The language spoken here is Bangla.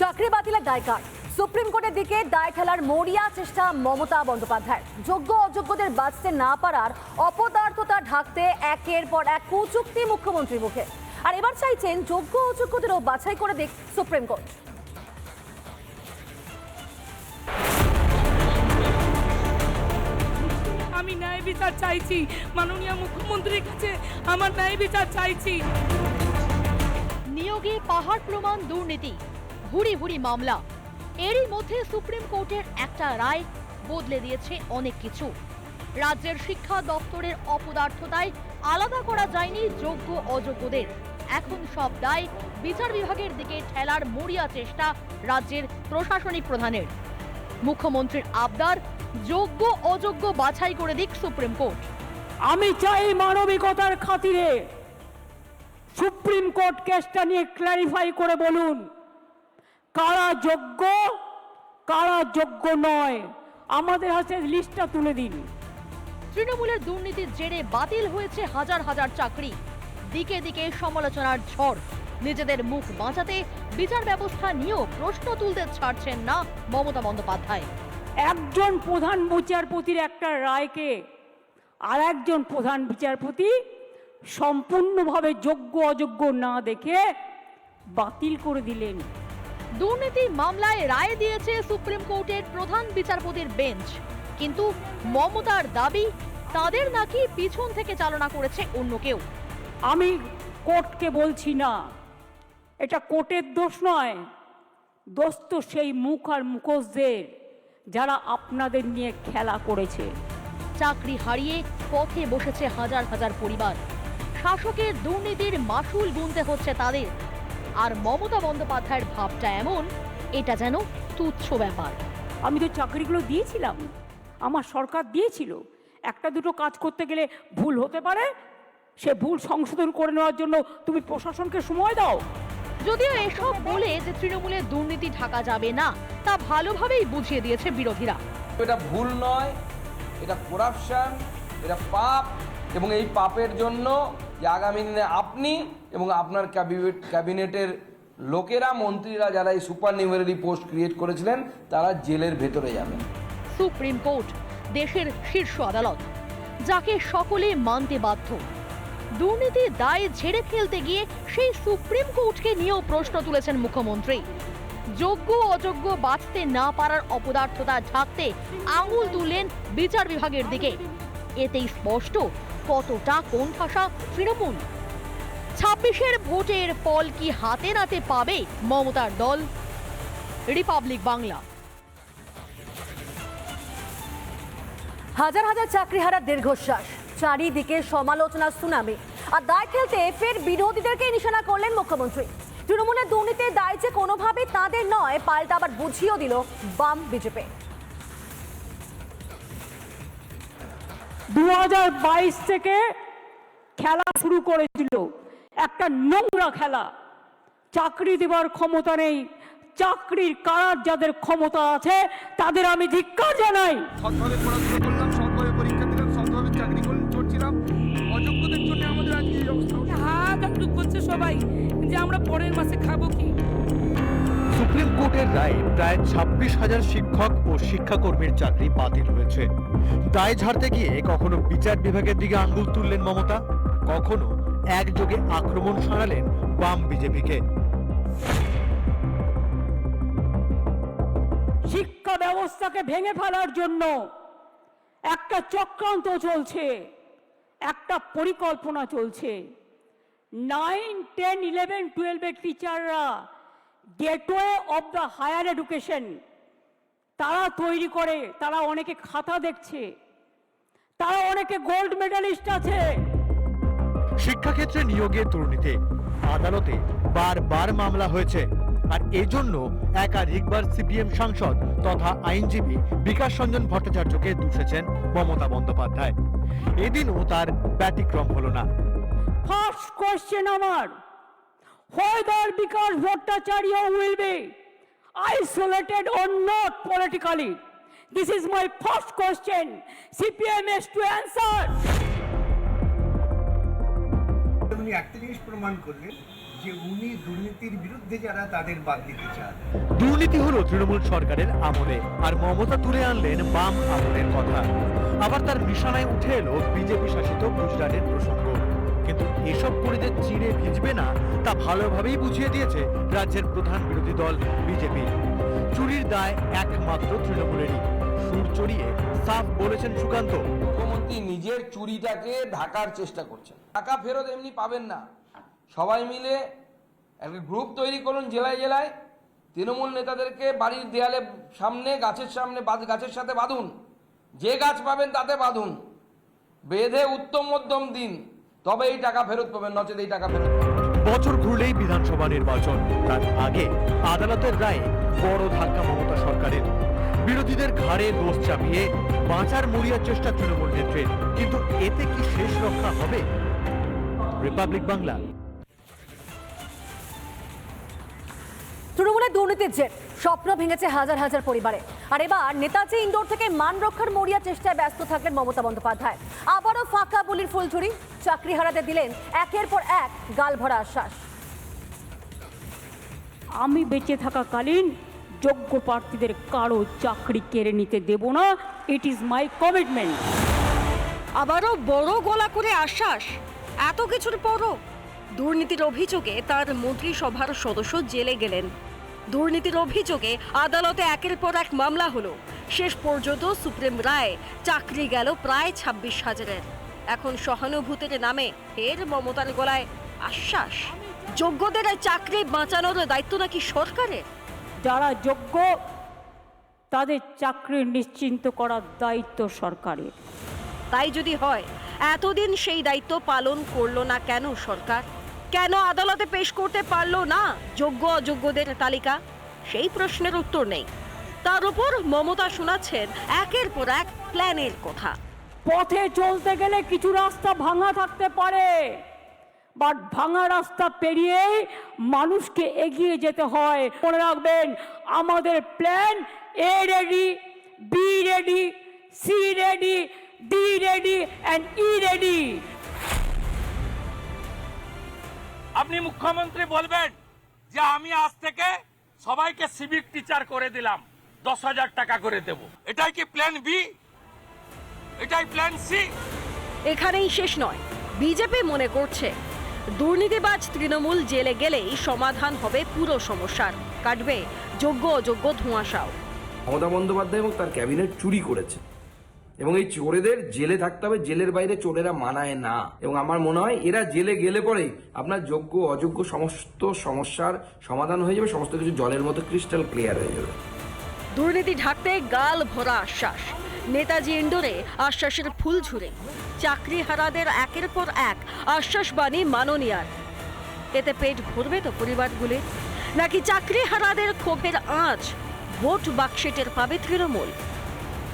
চাকরি বাতিলের দায়কার সুপ্রিম কোর্টের দিকে দায় ঠেলার মরিয়া চেষ্টা মমতা বন্দ্যোপাধ্যায় যোগ্য অযোগ্যদের বাঁচতে না পারার অপদার্থতা ঢাকতে একের পর এক কুচুক্তি মুখ্যমন্ত্রীর মুখে। আর এবার চাইছেন যোগ্য অযোগ্যদেরও বাছাই করে দিক সুপ্রিম কোর্ট। আমি ন্যায় বিচার চাইছি। মাননীয় মুখ্যমন্ত্রীর কাছে আমার ন্যায় বিচার চাইছি। নিয়োগে পাহাড় প্রমাণ দুর্নীতি। ভুরি ভুরি মামলা। এরই মধ্যে সুপ্রিম কোর্টের একটা রায় বদলে দিয়েছে অনেক কিছু। রাজ্যের শিক্ষা দপ্তরের অপদার্থতায় আলাদা করা যায়নি যোগ্য অযোগ্যদের। এখন সব দায় বিচার বিভাগের দিকে ঠেলার মরিয়া চেষ্টা রাজ্যের প্রশাসনিক প্রধানের। মুখ্যমন্ত্রীর আবদার, যোগ্য অযোগ্য বাছাই করে দিক সুপ্রিম কোর্ট। আমি চাই মানবিকতার খাতিরে সুপ্রিম কোর্ট কেসটা নিয়ে ক্ল্যারিফাই করে বলুন। কারা যোগ্য কারা যোগ্য নয়। আমাদের হাতে লিস্টটা তুলে দিন। তৃণমূলের দুর্নীতির জেরে বাতিল হয়েছে হাজার হাজার চাকরি। দিকে দিকে সমালোচনার ঝড়। নিজেদের মুখ বাঁচাতে বিচার ব্যবস্থা নিয়েও প্রশ্ন তুলতে ছাড়ছেন না মমতা বন্দ্যোপাধ্যায়। একজন প্রধান বিচারপতির একটা রায়কে আর একজন প্রধান বিচারপতি সম্পূর্ণভাবে যোগ্য অযোগ্য না দেখে বাতিল করে দিলেন। দুর্নীতি মামলায় রায় দিয়েছে সুপ্রিম কোর্টের প্রধান বিচারপতির বেঞ্চ। কিন্তু মমতার দাবি তাদের নাকি পিছন থেকে চালনা করেছে অন্য কেউ। আমি কোর্টকে বলছি না এটা কোর্টের দোষ নয়। দোষ তো সেই মুখ আর মুখোশদের যারা আপনাদের নিয়ে খেলা করেছে। চাকরি হারিয়ে পথে বসেছে হাজার হাজার পরিবার। শাসকের দুর্নীতির মাসুল গুনতে হচ্ছে তাদের। আর মমতা বন্দ্যোপাধ্যায়ের ভাবটা এমন এটা যেন তুচ্ছ ব্যাপার। আমি তো চাকরিগুলো দিয়েছিলাম আমার সরকার দিয়েছিল। একটা দুটো কাজ করতে গেলে ভুল হতে পারে সে ভুল সংশোধন করে নেওয়ার জন্য তুমি প্রশাসনকে সময় দাও। যদিও এসব বলে যে তৃণমূলের দুর্নীতি ঢাকা যাবে না তা ভালোভাবেই বুঝিয়ে দিয়েছে বিরোধীরা। এটা ভুল নয় এটা করাপশন এটা পাপ এবং এই পাপের জন্য যে আগামী দিনে আপনি এবং আপনার ক্যাবিনেট ক্যাবিনেটের লোকেরা, মন্ত্রীরা যারা এই সুপার নিউমারি পোস্ট ক্রিয়েট করেছিলেন, তারা জেলের ভেতরে যাবেন সুপ্রিম কোর্ট, দেশের শীর্ষ আদালত, যাকে সকলে মানতে বাধ্য। দুর্নীতির দায় ঝেড়ে ফেলতে গিয়ে সেই সুপ্রিম কোর্টকে নিয়েও প্রশ্ন তুলেছেন মুখ্যমন্ত্রী। যোগ্য অযোগ্য বাঁচতে না পারার অপদার্থতা ঢাকতে আঙুল তুললেন বিচার বিভাগের দিকে। এতেই স্পষ্ট কতটা কোন ঠাসা তৃণমূল? ছাব্বিশের ভোটের ফল কি হাতে নাতে পাবে মমতার দল? রিপাবলিক বাংলা। হাজার হাজার চাকরি হারার দীর্ঘশ্বাস, চারিদিকে সমালোচনা, সুনামি। আর দায় খেলতে ফের বিরোধীদেরকে নিশানা করলেন মুখ্যমন্ত্রী। তৃণমূলের দুর্নীতির দায় যে কোনোভাবে তাদের নয়, পাল্টা আবার বুঝিয়েও দিল বাম বিজেপি। দু হাজার বাইশ থেকে খেলা শুরু করেছিল। একটা নোংরা খেলা। চাকরি দেবার ক্ষমতা নেই। চাকরির কারার যাদের ক্ষমতা আছে তাদের আমি ধিক্কার জানাই। সৎভাবে পড়াশোনা করলাম সৎভাবে পরীক্ষা দিলাম সৎভাবে চাকরি করলাম করছিলাম। অযোগ্যদের জন্য আমাদের আজকে এই অবস্থা। হাত আটটু করছে সবাই। যে আমরা পরের মাসে খাব কি? সুপ্রিম কোর্টের রায়ে প্রায় ছাব্বিশ হাজার শিক্ষক ও শিক্ষাকর্মীর চাকরি বাতিল হয়েছে। দায় ঝাড়তে গিয়ে কখনো বিচার বিভাগের দিকে আঙ্গুল তুললেন মমতা, কখনো একযোগে আক্রমণ শানালেন বাম বিজেপিকে। শিক্ষা ব্যবস্থাকে ভেঙে ফেলার জন্য একটা চক্রান্ত চলছে, একটা পরিকল্পনা চলছে। নাইন টেন ইলেভেন টুয়েলভের টিচাররা gateway of the higher education তারা তৈরি করে তারা অনেকে খাতা দেখছে তারা অনেকে গোল্ড মেডালিস্ট আছে। শিক্ষাক্ষেত্রে নিয়োগের দুর্নীতি আদালতে বারবার মামলা হয়েছে। আর এজন্য একাধিকবার সিপিএম সাংসদ তথা আইনজীবী বিকাশ রঞ্জন ভট্টাচার্যকে দুষেছেন মমতা বন্দ্যোপাধ্যায়। এদিনও তার ব্যতিক্রম হলো না। ফার্স্ট কোয়েশ্চেন আমার। Because Bhattacharya will be isolated or not politically. This is my first question. CPM has to answer. উনি একটা জিনিস প্রমাণ করলেন যে উনি দুর্নীতির বিরুদ্ধে যারা তাদের বাদ দিতে চান দুর্নীতি হলো তৃণমূল সরকারের আমলে আর মমতা তুলে আনলেন বাম আমলের কথা আবার তার নিশানায় উঠে এলো বিজেপি শাসিত গুজরাটের প্রসঙ্গ কিন্তু এসব করিদের চিড়ে ভিজবে না তা ভালোভাবেই বুঝিয়ে দিয়েছে রাজ্যের প্রধান বিরোধী দল বিজেপি। চুরির দায় একমাত্র তৃণমূলেরই। সুর চড়িয়ে সাফ বলেছেন সুকান্ত। মুখ্যমন্ত্রী নিজের চুরিটাকে ঢাকার চেষ্টা করছেন। টাকা ফেরত এমনি পাবেন না। সবাই মিলে একটা গ্রুপ তৈরি করুন জেলায় জেলায়। তৃণমূল নেতাদেরকে বাড়ির দেয়ালে সামনে, গাছের সামনে গাছের সাথে বাঁধুন। যে গাছ পাবেন তাতে বাঁধুন। বেঁধে উত্তম মধ্যম দিন। তবে এই টাকা ফেরত পাবেন নচেত এই টাকা ফেরত বছর ঘুরলেই বিধানসভা নির্বাচন, তার আগে আদালতের রায়ে বড় ধাক্কা মমতা সরকারের। বিরোধীদের ঘাড়ে দোষ চাপিয়ে বাঁচার মরিয়ার চেষ্টা তৃণমূল নেত্রের। কিন্তু এতে কি শেষ রক্ষা হবে? রিপাবলিক বাংলা। দুর্নীতির জের স্বপ্ন ভেঙেছে হাজার হাজার পরিবারে। আর এবার নেতাজি ইন্দোর থেকে মান রক্ষার মরিয়া চেষ্টায় ব্যস্ত থাকলেন মমতা বন্দ্যোপাধ্যায়। আবারও ফাঁকা বলির ফুলঝুরি চাকরি হারাতে দিলেন একের পর এক গাল ভরা আশ্বাস। আমি বেঁচে থাকাকালীন যোগ্য প্রার্থীদের কারও চাকরি কেড়ে নিতে দেব না ইট ইজ মাই কমিটমেন্ট আবারও বড় গলা করে আশ্বাস এত কিছুর পরও দুর্নীতির অভিযোগে তার মন্ত্রিসভার সদস্য জেলে গেলেন। দুর্নীতির অভিযোগে আদালতে একের পর এক মামলা হলো। শেষ পর্যন্ত সুপ্রিম রায় চাকরি গেল প্রায় ছাব্বিশ হাজারের। এখন সহানুভূতির নামে ফের মমতার গলায় আশ্বাস। যোগ্যদের চাকরি বাঁচানোর দায়িত্ব নাকি সরকারের? যারা যোগ্য তাদের চাকরি নিশ্চিন্ত করার দায়িত্ব সরকারের। তাই যদি হয় এতদিন সেই দায়িত্ব পালন করল না কেন সরকার? কেন আদালতে পেশ করতে পারল না? যোগ্য, অযোগ্যদের তালিকা? সেই প্রশ্নের উত্তর নেই। তার উপর মমতা শোনাচ্ছেন একের পর এক প্ল্যানের কথা। পথে চলতে গেলে কিছু রাস্তা ভাঙা থাকতে পারে। বাট ভাঙা রাস্তা পেরিয়েই মানুষকে এগিয়ে যেতে হয়। মনে রাখবেন, আমাদের plan A ready, B ready, C ready, D ready, and E ready. আপনি মুখ্যমন্ত্রী বলবেন যে আমি আজ থেকে সবাইকে সিভিক টিচার করে দিলাম। দশ হাজার টাকা করে দেব। এটাই কি প্ল্যান বি এটাই প্ল্যান সি এখানেই শেষ নয়। বিজেপি মনে করছে দুর্নীতিবাজ তৃণমূল জেলে গেলেই সমাধান হবে পুরো সমস্যার। কাটবে যোগ্য অযোগ্য ধোঁয়াশাও। মমতা বন্দ্যোপাধ্যায় এবং তার ক্যাবিনেট চুরি করেছে। এবং এই চোরেদের জেলে থাকতে হবে, জেলের বাইরে চোরেরা মানায় না। এবং আমার মনে হয় এরা জেলে গেলে পরেই আপনার যোগ্য, অযোগ্য সমস্ত সমস্যার সমাধান হয়ে যাবে, সমস্ত কিছু জলের মতো ক্রিস্টাল ক্লিয়ার হয়ে যাবে। দুর্নীতি ঢাকতে গাল ভরা আশ্বাস। নেতাজি ইন্ডোরে আশ্বাসের ফুল ঝুরে চাকরি হারাদের একের পর এক আশ্বাস বাণী মাননীয়ার। এতে পেট ভরবে তো পরিবারগুলি। নাকি চাকরি হারাদের ক্ষোভের আঁচ? ভোট বাক্সেটের পাবে তৃণমূল।